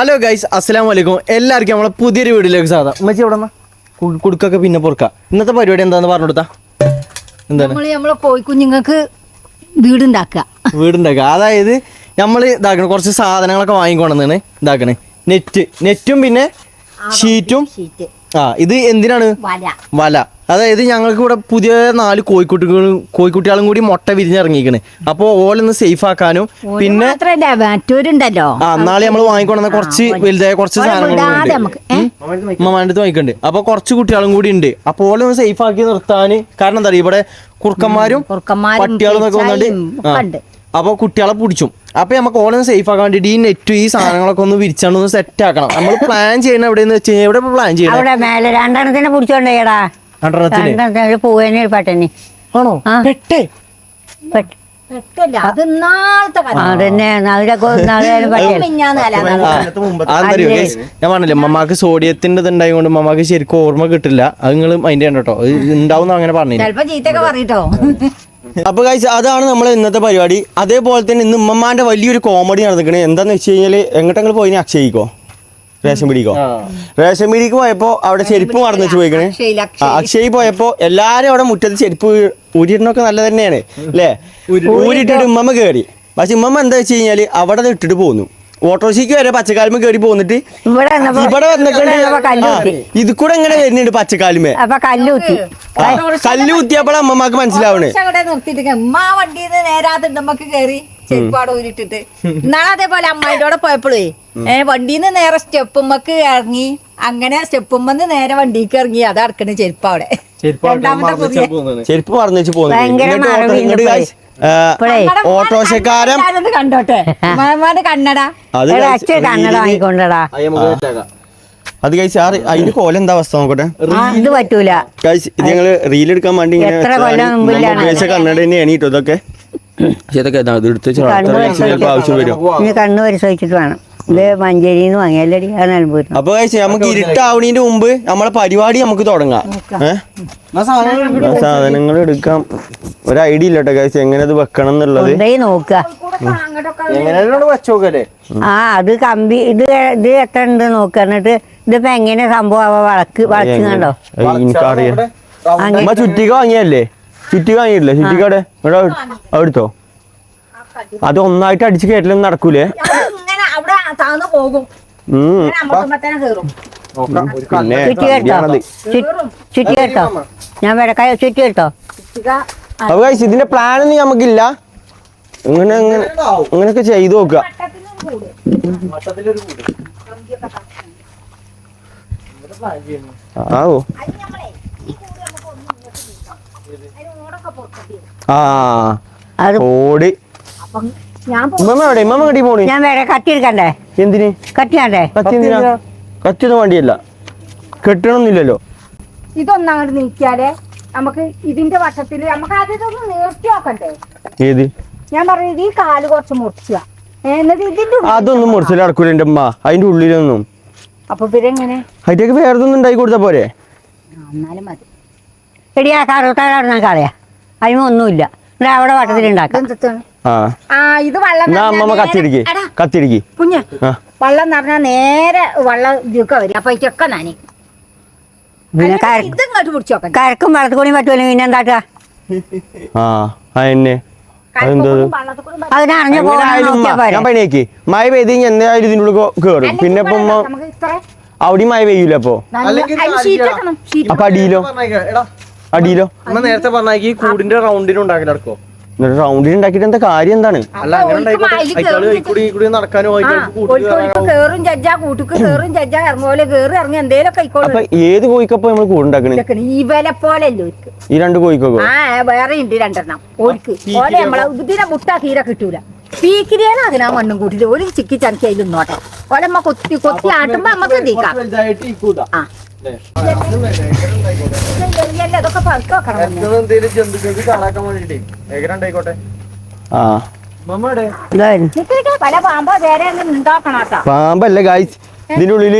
Hello guys അസ്സാം വലൈക്കും എല്ലാവർക്കും നമ്മളെ പുതിയൊരു വീഡിയോയിലേക്ക് സ്വാഗതം. ഉമ്മച്ചി എവിടെ കുടുക്കൊക്കെ പിന്നെ പൊറുക്ക. ഇന്നത്തെ പരിപാടി എന്താന്ന് പറഞ്ഞു കൊടുത്താ? എന്താണ്? കുഞ്ഞുങ്ങൾക്ക് നമ്മളെ കോഴിക്കുഞ്ഞുങ്ങൾക്ക് വീടുണ്ടാക്കുക. വീടുണ്ടാക്കുക. അതായത് നമ്മൾ ഇതാക്കണ കുറച്ച് സാധനങ്ങളൊക്കെ വാങ്ങിക്കൊണ്ടെന്നാണ് ഇതാക്കണേ. നെറ്റ്. നെറ്റും പിന്നെ ഷീറ്റും. ആ ഇത് എന്തിനാണ്? വല. വല. അതായത് ഞങ്ങൾക്ക് ഇവിടെ പുതിയ നാല് കോഴിക്കുട്ടികളും കോഴിക്കുട്ടികളും കൂടി മുട്ട വിരിഞ്ഞിറങ്ങിക്കണ് അപ്പോൾ ഓലൊന്ന് സേഫ് ആക്കാനും പിന്നെ മാത്രല്ല മറ്റവരുണ്ടല്ലോ. ആ നാളെ നമ്മൾ വാങ്ങിക്കൊണ്ടുവന്ന കുറച്ച് വലുതായ കുറച്ച് സാധനങ്ങൾ വാങ്ങിക്കണ്ട് സാധനങ്ങളുണ്ട് വാങ്ങിക്കുന്നുണ്ട് അപ്പൊ കുറച്ച് കുട്ടികളും കൂടി ഉണ്ട്. അപ്പൊ ഓലൊന്ന് ഒന്ന് സേഫ് ആക്കി നിർത്താന് കാരണം എന്താ പറയുക ഇവിടെ കുറുക്കന്മാരും പട്ടികളും ഒക്കെ വന്നിട്ട്. അപ്പൊ കുട്ടികളെ പിടിച്ചും. അപ്പൊ നമുക്ക് ഓലൊന്ന് സേഫ് ആക്കാൻ വേണ്ടി ഈ നെറ്റും ഈ സാധനങ്ങളൊക്കെ ഒന്ന് വിരിച്ചാണ്ട് ഒന്ന് സെറ്റ് ആക്കണം. നമ്മൾ പ്ലാൻ ചെയ്യുന്ന എവിടെയെന്ന് വെച്ച് കഴിഞ്ഞാൽ എവിടെ പ്ലാൻ ചെയ്യണം മേലെ രണ്ടെണ്ണത്തിനെ പിടിച്ചോണ്ടേടാ. രണ്ടെണ്ണത്തിന് പൂവേനെ ആണോ. പെട്ടേ? ഞാൻ പറഞ്ഞില്ലേ മമ്മാക്ക് സോഡിയത്തിന്റെ ഇതുണ്ടായതുകൊണ്ട് മമ്മാക്ക് ശരിക്കും ഓർമ്മ കിട്ടില്ല. അത് നിങ്ങൾ അതിന്റെ കേട്ടോ ഉണ്ടാവും അങ്ങനെ പറയട്ടോ. അപ്പൊ കഴിച്ച് അതാണ് നമ്മൾ ഇന്നത്തെ പരിപാടി. അതേപോലെ തന്നെ ഇന്ന് ഉമ്മമാന്റെ വലിയൊരു കോമഡി നടന്നിരിക്കണേ. എന്താന്ന് വെച്ച് കഴിഞ്ഞാൽ എങ്ങോട്ടെങ്കിലും പോയി അക്ഷയിക്കോ? റേഷൻ പിടിക്കോ? റേഷൻ പിടിക്ക് പോയപ്പോ അവിടെ ചെരുപ്പ് മറന്നു വെച്ച് പോയിക്കണേ. അക്ഷയ്, പോയപ്പോ എല്ലാരും അവിടെ മുറ്റത്ത് ചെരുപ്പ് ഊരിടണൊക്കെ നല്ല തന്നെയാണ് അല്ലേ? ഊരിട്ടിട്ട് ഉമ്മമ്മ കേറി. പക്ഷെ ഉമ്മമ്മ എന്താ വെച്ച് കഴിഞ്ഞാൽ അവിടെ ഇട്ടിട്ട് പോന്നു. ഓട്ടോറിക്ഷയ്ക്ക് വരെ പച്ചക്കാലുമ കേറി പോന്നിട്ട് ഇവിടെ വന്നിട്ട് ഇത് കൂടെ എങ്ങനെ വരുന്നുണ്ട് പച്ചക്കാലുമേ കല്ലുത്തി കുത്തിയപ്പോഴാണ് അമ്മമാക്ക് മനസ്സിലാവണേ. ചെരുപ്പാട് ഊരിട്ടിട്ട്. എന്നാളും അതേപോലെ അമ്മായിന്റെ കൂടെ പോയപ്പോഴേ ഏഹ് വണ്ടിന്ന് നേരെ സ്റ്റെപ്പുമ്മക്ക് ഇറങ്ങി. അങ്ങനെ സ്റ്റെപ്പുമ്മന്ന് നേരെ വണ്ടിക്ക് ഇറങ്ങി. അത് അടക്കണ ചെരുപ്പ് അവിടെ. ചെരുപ്പ് പറഞ്ഞു വെച്ച് പോന്നു ഭയങ്കര ഓട്ടോ- മറവിയുണ്ട് എന്നിട്ട് guys, ആ, ഇപ്പഴേ കണ്ണട ഓട്ടോറിക്ഷക്കാരൻ ഞാനൊന്ന് കണ്ടോട്ടെ? കണ്ണട. കണ്ണട വാങ്ങിക്കൊണ്ടടാ. അത് കഴിച്ച് ആ അതിന്റെ കോല എന്താ അവസ്ഥ നോക്കട്ടെ? ഇത് പറ്റൂല. കഴിച്ച് ഞങ്ങൾ റീൽ എടുക്കാൻ വേണ്ടി ഇങ്ങനെ കണ്ണട തന്നെയാണ് കേട്ടോ ഇതൊക്കെ. ഇതൊക്കെ ഇതാ, ഇത് എടുത്ത് ചിലപ്പോൾ ആവശ്യം വരും. ഇനി കണ്ണ് പരിശോധിച്ചിട്ട് വേണം. ഇത് മഞ്ചേരിന്ന് വാങ്ങിയാലടി അത് നിലമ്പൂരിന്ന് അപ്പൊ നമുക്ക് ഇരുട്ടാവണീന്റെ മുമ്പ് നമ്മളെ പരിപാടി നമുക്ക് തുടങ്ങാം. സാധനങ്ങൾ എടുക്കാം. ഒരു ഐഡിയ ഇല്ലട്ടോ കേട്ടോ എങ്ങനെ അത് വെക്കണം എന്നുള്ളത്. നോക്കുക. ആ അത് കമ്പി ഇത് ഇത് എത്ര ഉണ്ട് നോക്കുക എന്നിട്ട് ഇതിപ്പോ എങ്ങനെ സംഭവം? ആവാ വളക്ക് വളച്ച് കണ്ടോ? എനിക്കറിയാം. അമ്മ വാങ്ങിയല്ലേ ചുറ്റി അവിടെ ഇവിടെ അവിടുത്തോ? അത് ഒന്നായിട്ട് അടിച്ച് കേട്ടില്ലെന്ന് നടക്കൂലേ? ഇങ്ങനെ അവിടെ താന്ന് പോകും. ഉം. ഇങ്ങനെ അമ്പത്തുമ്പത്തേനെ കയറും പിന്നെ ചുറ്റി കേട്ടോ. കമ്പിയാണത്. ചുറ്റി കേട്ടോ. ഞാൻ അപ്പൊ guys, ഇതിന്റെ പ്ലാൻ ഒന്നും നമുക്കില്ല ഇങ്ങനെ ഇങ്ങനെ ഇങ്ങനെയൊക്കെ ചെയ്തു നോക്കുക. ആവോ. ആ. അത് ഓടി. ഞാൻ ഇമ്മ എവിടെ? ഇമ്മ കട്ടി പോണി? ഞാൻ വേറെ കത്തി എടുക്കണ്ടേ എന്തിന്? കത്തി വേണ്ടേ കത്തി എന്തിനാ? കത്തിയൊന്നും വേണ്ടിയല്ല. കെട്ടണമെന്നില്ലല്ലോ ഇതൊന്നങ്ങോട്ട് നീക്കിയാലേ നമുക്ക് ഇതിന്റെ വട്ടത്തിൽ നമുക്ക് ഇതൊന്ന് നീർത്തി നോക്കണ്ടേ ഏത്? ഞാൻ പറഞ്ഞത് ഈ കാൽ കുറച്ച് മുറിച്ചുക എന്നിട്ട് ഇതിന്റെ ഉള്ളിൽ അതൊന്നും മുറിച്ചില്ല അടക്കൂല എന്റെ അമ്മ അതിന്റെ ഉള്ളിലൊന്നും. അപ്പൊ ഇവരെങ്ങനെ? അതിലേക്ക് വേറെ ഒന്നും ഉണ്ടാക്കി കൊടുത്താ പോരെ? എന്നാലും മതി. എടിയാ ആ കളയാ അതിന് ഒന്നുമില്ല. ഇവിടെ അവിടെ വട്ടത്തിലുണ്ടാക്കാം ആ ആ. ഇത് വള്ളം എന്നാ നിറഞ്ഞാ അമ്മമ്മ നേരെ- കത്തിരിക്ക് എടാ, കത്തിരിക്ക് കുഞ്ഞ് ആ. വെള്ളം നേരെ വരും. അപ്പൊ ഇതൊക്കെ നനി പിന്നെ കര പിടിച്ചു കരക്കും വെള്ളത്തിൽ കൂടി പറ്റുമല്ലോ പിന്നെ ആ അതെന്നെ അതെന്തത് വെള്ളത്തിൽ കൂടി അതിനറിഞ്ഞു എങ്ങനെ പോകണം ആയാലും ഉമ്മ, പോരെ ഞാൻ പണിയേക്ക്. മഴ പെയ്ത് കഴിഞ്ഞാൽ എന്തായാലും ഇതിന്റെ ഉള്ളിൽ പിന്നെ ഇപ്പൊ ഉമ്മ നമുക്ക് ഇത്ര അവിടെയും മഴ പെയ്യൂല അപ്പൊ? നല്ല- അതിന് ഷീറ്റ് ഷീറ്റ് അപ്പൊ അടിയിലോ? അടിയിലോ? നേരത്തെ പറഞ്ഞ ഈ കൂടിന്റെ റൗണ്ടിന് ഉണ്ടാക്കി നടക്കോ റൗണ്ടിൽ ഉണ്ടാക്കിയിട്ട് എന്താ കാര്യം എന്താണ്? അല്ല അങ്ങനെ നടക്കാനും കേറും ജഡ്ജാ കൂട്ടുക്ക് കേറും ജഡ്ജാ ഇറങ്ങോലെ കേറി ഇറങ്ങി എന്തേലും കൈക്കോളും അപ്പൊ ഏത് കോഴിക്കപ്പോ നമ്മൾ കൂടുണ്ടാക്കണേ ഇവലെ പോലെ അല്ലേ ഈ രണ്ട് കോഴിക്കോ ആ വേറെ ഉണ്ട് രണ്ടെണ്ണം. ഓർക്ക് ഓലെ നമ്മളെ ഇതിനെ മുട്ട തീരെ കിട്ടൂല. പീക്കിരിയാണ് അതിനാ മണ്ണും കൂട്ടിട്ട്? ഒരു ചിക്കി ചനക്കി അതിൽ നിന്നോട്ടെ. ഓലമ്മ കൊത്തി ആട്ടുമ്പോ ജന്തുക്കൾക്ക് കാണാക്കാൻ വേണ്ടിട്ടേ ഉണ്ടായിക്കോട്ടെ ആ പാമ്പല്ല ഗായ്സ് ഇതിന്റെ ഉള്ളിൽ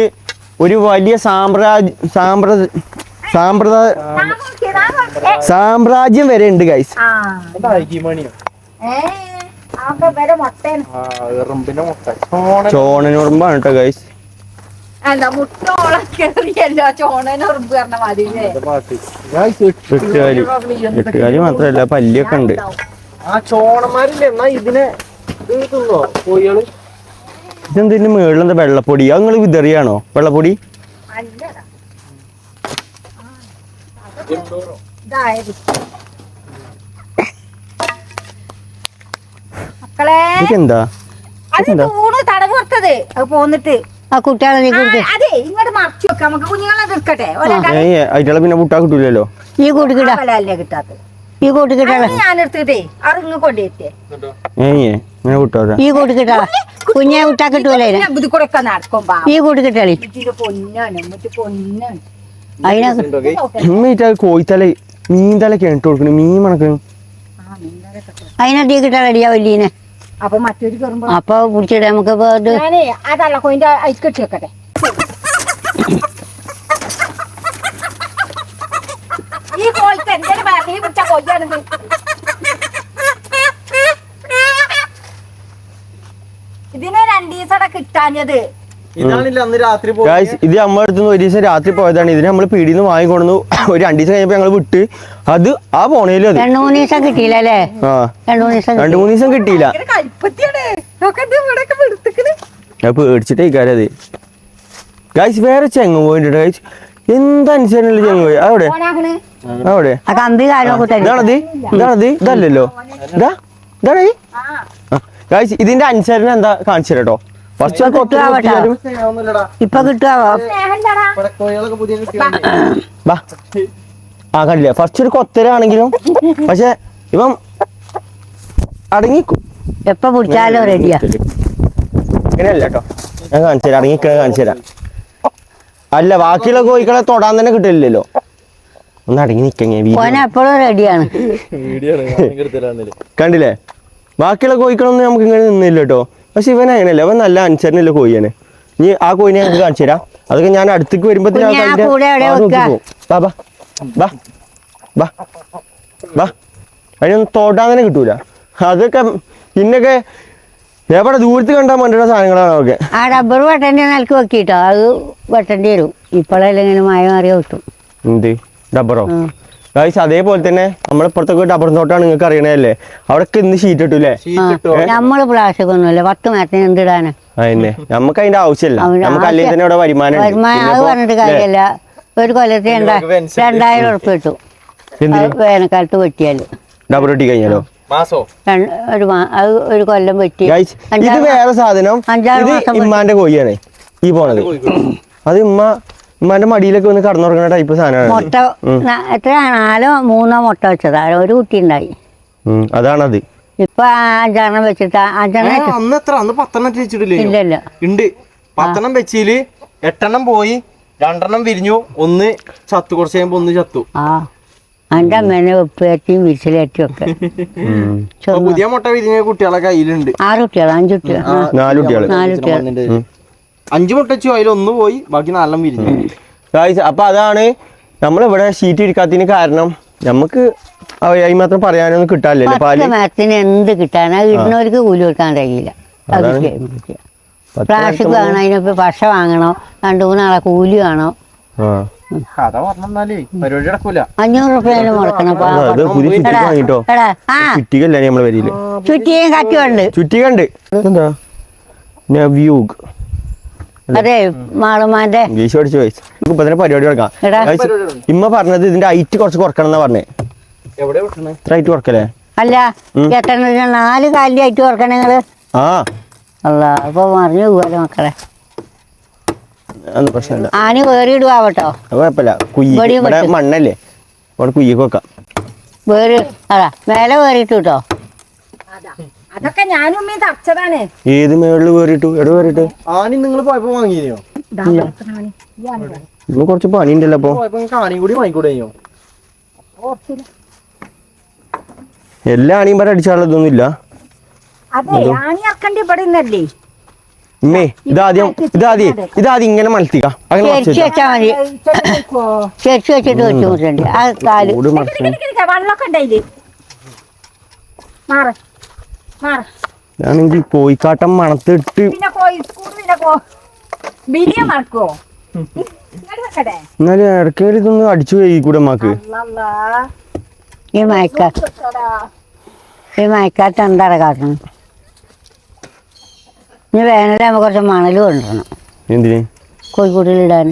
ഒരു വലിയ സാമ്രാജ്യ സാമ്പ്ര സാമ്പ്രദായ സാമ്രാജ്യം വരെ ഉണ്ട് ഗൈസ് ആ. ഇതായി മണിയോ? ഏ ആ വരെ മുട്ടേന് ആ എറുമ്പിന്റെ മുട്ട. ചോണ ചോണനുറുമ്പാണ് കേട്ടോ ഗൈസ് എന്താ പറഞ്ഞ എട്ടുകാലി. എട്ടുകാലി മാത്രല്ല പല്ലിയൊക്കെ ഉണ്ട്. ആ ചോണന്മാരില്ല എന്നാ ഇതിനെ ഇത് തിന്നോ കോഴികൾ? ഇതെന്തിന്റെ വെള്ളപ്പൊടി? അത് നിങ്ങൾ വിതറിയാണോ? വെള്ളപ്പൊടി? മക്കളെ. എന്താ അത് തടവ് കൊടുത്തത് അത് പോന്നിട്ട്. ആ കുട്ടികളെ നീ അതെ ഇങ്ങോട്ട് മറച്ചു വെക്കാം. നമുക്ക് കുഞ്ഞുങ്ങളെ എടുക്കട്ടെ. ഏ അതിറ്റുള്ള പിന്നെ മുട്ടാ കിട്ടൂലല്ലോ? ഈ കൂട്ടിക്കിട്ട അല്ലേ കിട്ടാത്തത്. ഈ കൂട്ടിക്കിട്ട അത് ഞാൻ എടുത്തിട്ടേ അത് ഇങ്ങ് കൊണ്ടുപോയിട്ടേ ഈ കൂട്ടിക്കിട്ട കുഞ്ഞെ വിട്ടാ കിട്ടൂലേ ഇതിനെ? ഇത് കൂടെ ഒക്കെ നടക്കും ബാ ഈ കൂട്ടിക്കിട്ടളി പൊന്നാണ് എന്നിട്ട് പൊന്നാണ്. അതിനെ ഉണ്ടോ ഗൈ കോഴിത്തല മീൻ തല കേട്ട് കൊടുക്കണേ മീൻ മണക്കണു. ആ മീൻകറി അപ്പൊ മറ്റൊരു കയറുമ്പോ അപ്പൊ പിടിച്ചിട്ട് നമുക്ക് ഞാനേ ആ തള്ളക്കോയിന്റെ അയക്ക് കെട്ടി വെക്കട്ടെ. ഈ കോഴിക്ക് എന്തൊരു ഈ പിടിച്ച കൊയ്യാണിത് ഇതിന് രണ്ടീസട കിട്ടാഞ്ഞത് ഗായ്സ് ഇത് നമ്മുടെ അടുത്ത് ഒരു ദിവസം രാത്രി പോയതാണ്. ഇതിന് നമ്മൾ പീടിയിൽ നിന്ന് വാങ്ങിക്കൊണ്ടു ഒരു രണ്ടു ദിവസം കഴിഞ്ഞപ്പോ ഞങ്ങൾ വിട്ട്. അത് ആ പോണേലും അത്. രണ്ടു മൂന്ന് ദിവസം കിട്ടിയില്ല അല്ലേ? രണ്ടു മൂന്ന് ദിവസം കിട്ടിയില്ല. പേടിച്ചിട്ടേ ഇക്കാര്യം അത്. ഗായ്സ് വേറെ ചെങ്ങ് പോയിട്ടുണ്ട് ഗായ്സ് എന്തനുസരണല്ലോ ചെങ്ങ് പോയി? അവിടെ. അവിടെ. ഇതാണത്? ഇതാണത്? ഇതല്ലല്ലോ. ഇതാ? ഇതാണ് ഗായ്സ് ഇതിന്റെ അനുസരണം എന്താ കാണിച്ചു കേട്ടോ. ഫസ്റ്റ് കുട്ടിയാവട്ടെ. ഒന്നുമില്ലടാ ഇപ്പൊ കിട്ടുവോ? ആ കണ്ടില്ല? ഫസ്റ്റ് ഒരു കൊത്തരാണെങ്കിലും പക്ഷെ ഇപ്പം അടങ്ങിക്കും. എപ്പൊ പിടിച്ചാലോ റെഡിയാ അങ്ങനെയല്ല കേട്ടോ. ഞാൻ കാണിച്ചു തരാം അടങ്ങിക്കണ കാണിച്ചു തരാം. അല്ല ബാക്കിയുള്ള കോഴികളെ തൊടാൻ തന്നെ കിട്ടില്ലല്ലോ ഒന്ന് അടങ്ങി എപ്പോഴും റെഡിയാണ് കണ്ടില്ലേ? ബാക്കിയുള്ള കോഴികളൊന്നും നമുക്ക് ഇങ്ങനെ നിന്നില്ല കേട്ടോ. പക്ഷെ ഇവൻ അങ്ങനെയല്ല അവൻ നല്ല അനുസരണല്ലേ കോഴിയാണ്. നീ ആ കോഴിനെ ഞങ്ങൾക്ക് കാണിച്ചു തരാം അതൊക്കെ ഞാൻ അടുത്തേക്ക് വരുമ്പോഴത്തേക്കും തോട്ടം അങ്ങനെ അതിനൊന്നും തന്നെ കിട്ടൂല. അതൊക്കെ പിന്നൊക്കെ എവിടെ ദൂരത്ത് കണ്ടാൽ മണ്ടിയുടെ സാധനങ്ങളാണ് അതൊക്കെ. ആ റബ്ബർ വെട്ടേണ്ടി നിലയ്ക്ക് വെക്കിട്ടോ. അത് വെട്ടേണ്ടി വരും. ഇപ്പോഴെല്ലാം ഇങ്ങനെ മഴ മാറിയ കിട്ടും എന്ത്? ഡബറോ ഉം. ഗായ്സ് അതേപോലെ തന്നെ നമ്മളിപ്പുറത്തൊക്കെ ഡബർ തോട്ടാണ് നിങ്ങൾക്ക് അറിയണല്ലേ അവിടെ ഇന്ന് ഷീറ്റ് ഇട്ടൂലേ ഷീറ്റിട്ടോ നമ്മൾ പ്ലാസ്റ്റിക് ഒന്നുമില്ല. പത്ത് മരത്തിന് എന്തിടാന് അതന്നെ. നമുക്ക് അതിന്റെ ആവശ്യമില്ല. നമുക്ക് അല്ലെങ്കിൽ തന്നെ ഇവിടെ വരുമാനം പറഞ്ഞിട്ട് കാര്യമില്ല. ഒരു വെൻസ് രണ്ടായിരം ഉറപ്പ് കിട്ടും വേനൽക്കാലത്ത് വെട്ടിയാൽ. ഡബർ വെട്ടി കഴിഞ്ഞാലോ? മാസോ? ഒരു അത് ഒരു കൊല്ലം വെട്ടി. ഇത് വേറെ സാധനം. അഞ്ചാറ് ഇത് ഇമ്മാന്റെ കോഴിയാണ് ഈ പോണത്. അത് ഇമ്മ ഇമ്മാന്റെ മടിയിലൊക്കെ വന്ന് കടന്നുറങ്ങുന്ന ടൈപ്പ് സാധനമാണ് മുട്ട എത്ര നാലോ മൂന്നോ മുട്ട വെച്ചതാ. ഒരു കുട്ടി ഉണ്ടായി അതാണത്. ഇപ്പൊ അഞ്ചെണ്ണം വെച്ചിട്ട് അഞ്ചെണ്ണം അന്ന് എത്ര? അന്ന് പത്തെണ്ണം വെച്ചിട്ടില്ലേ ഇല്ലല്ല ഉണ്ട് പത്തെണ്ണം വെച്ചിൽ എട്ടെണ്ണം പോയി രണ്ടെണ്ണം വിരിഞ്ഞു ഒന്ന് ചത്തു. കുറച്ച് കഴിയുമ്പോ ഒന്ന് ചത്തു. ആ എന്റെ അമ്മേനെ വെപ്പേറ്റിയും വിരിച്ചിലേറ്റും ഒക്കെ. പുതിയ മുട്ട വിരിഞ്ഞ കുട്ടികളെ കയ്യിലുണ്ട്. ആറ് കുട്ടികൾ അഞ്ചു കുട്ടികൾ നാല് കുട്ടികൾ നാല് കുട്ടികൾ അഞ്ചു മുട്ട വെച്ചു അതിൽ ഒന്ന് പോയി ബാക്കി നാലെണ്ണം വിരിഞ്ഞു. ഗായ്സ് അപ്പൊ അതാണ് നമ്മളിവിടെ ഷീറ്റ് ഇരിക്കാത്തതിന് കാരണം. നമുക്ക് അതിന് മാത്രം പറയാനൊന്നും കിട്ടാനില്ലല്ലോ പാൽ? മരത്തിന് എന്ത് കിട്ടാനാ? ഇടുന്നവർക്ക് കൂലി കൊടുക്കാൻ കഴിയില്ല. പ്ലാസ്റ്റിക് വാങ്ങണം അതിനിപ്പോ പശ വാങ്ങണോ രണ്ടു മൂന്നാളെ കൂലി വേണോ. അഞ്ഞൂറ് റുപ്യേലും മുടക്കണം ചുറ്റികല്ലേ നമ്മളെ വരിയിൽ? ചുറ്റിയും കറ്റുണ്ട് ചുറ്റിക ഉണ്ട് എന്താ നവ്യൂഗ്. അതെ. മാളുമാന്റെ ഇംഗ്ലീഷ് പഠിച്ചു വയസ്സ് ഇപ്പൊ തന്നെ പരിപാടി കൊടുക്കാം ഇമ്മ പറഞ്ഞത് ഇതിന്റെ ഹൈറ്റ് കുറച്ച് കുറക്കണം എന്നാ പറഞ്ഞേ. എവിടെ വിട്ടണേ ഇത്ര ഹൈറ്റ് കുറക്കല്ലേ? അല്ല എത്ര നാല് കാലിന്റെ ഹൈറ്റ് ഓർക്കണ നിങ്ങൾ. ആ. അല്ല അപ്പൊ മറിഞ്ഞു പോവാലോ മക്കളെ. പ്രശ്നമില്ല. ആനി വേറിടുവാട്ടോ അത് കുഴപ്പമില്ല. കുയ്യി ഇവിടെ മണ്ണല്ലേ? അവിടെ കുയ്യൊക്കെ വെക്കാം. വേറെ അതാ മേലെ വേറിട്ടു കേട്ടോ അതാ. അതൊക്കെ ഞാനും ഉമ്മയും തറച്ചതാണ്. ഏത് മേളിൽ കേറിട്ടു എവിടെ കേറിട്ട് ആനി നിങ്ങൾ പോയപ്പോ വാങ്ങിയോ. ആണി. ഇന്ന് കുറച്ച് പണി ഉണ്ടല്ലോ അപ്പൊ ആണിയും കൂടി വാങ്ങിക്കൂടെയോ. എല്ലാ ആണിയും പറ ഇല്ല. ആണി ഇറക്കണ്ടി ഇവിടെ ഇമ്മേ ഇതാദ്യം ഇതാദ്യം ഇതാദ്യം ഇങ്ങനെ മലത്തിക്കാം. അങ്ങനെ ശരിച്ചു വെച്ചിട്ട് വെച്ചു വെള്ളമൊക്കെ മാറ്. ഞാനെങ്കിൽ കോഴിക്കാട്ടം മണത്തിട്ട് പിന്നെ പിന്നെ എന്നാലും ഇടയ്ക്ക് ഇതൊന്ന് അടിച്ചു പോയി കൂടെ മാക്ക്. ഈ മയക്കാട്ട് എന്താ ഈ മയക്കാലത്ത് എന്താണ് കാട്ടണം? ഇനി വേനലാകുമ്പോൾ കുറച്ച് മണൽ കൊണ്ടുവരണം. എന്തിന്? കോഴിക്കോട്ടിലിടാൻ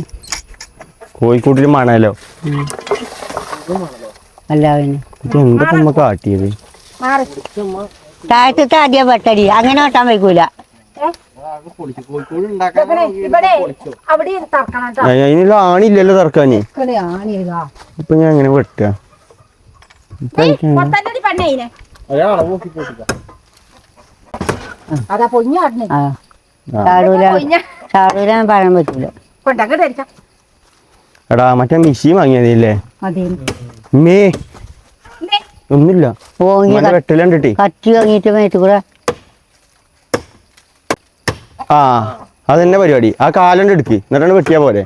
കോഴിക്കൂട്ടിൽ മണലോ? അല്ല ഇത് എന്താ ഇപ്പൊ അമ്മ കാട്ടിയത്. താഴത്തെ ആദ്യം വെട്ടടി. അങ്ങനെ വെട്ടാൻ വയ്ക്കൂല അയ് അതിനുള്ള ആണില്ലല്ലോ തറക്കാന് ഇപ്പൊ ഞാൻ അങ്ങനെ വെട്ടുക. ചാടൂല. പറയാൻ പറ്റൂല. എടാ മറ്റേ മിഷീൻ വാങ്ങിയതില്ലേ മേ. ഒന്നുമില്ല. ഓ വെട്ടലുണ്ടിട്ടേ കത്തി വാങ്ങിയിട്ട് മേത്ത് കൂടെ. ആ അതെന്നെ പരിപാടി. ആ കാലണ്ട് എടുക്ക്. എന്നിട്ടാണ് വെട്ടിയാ പോരെ.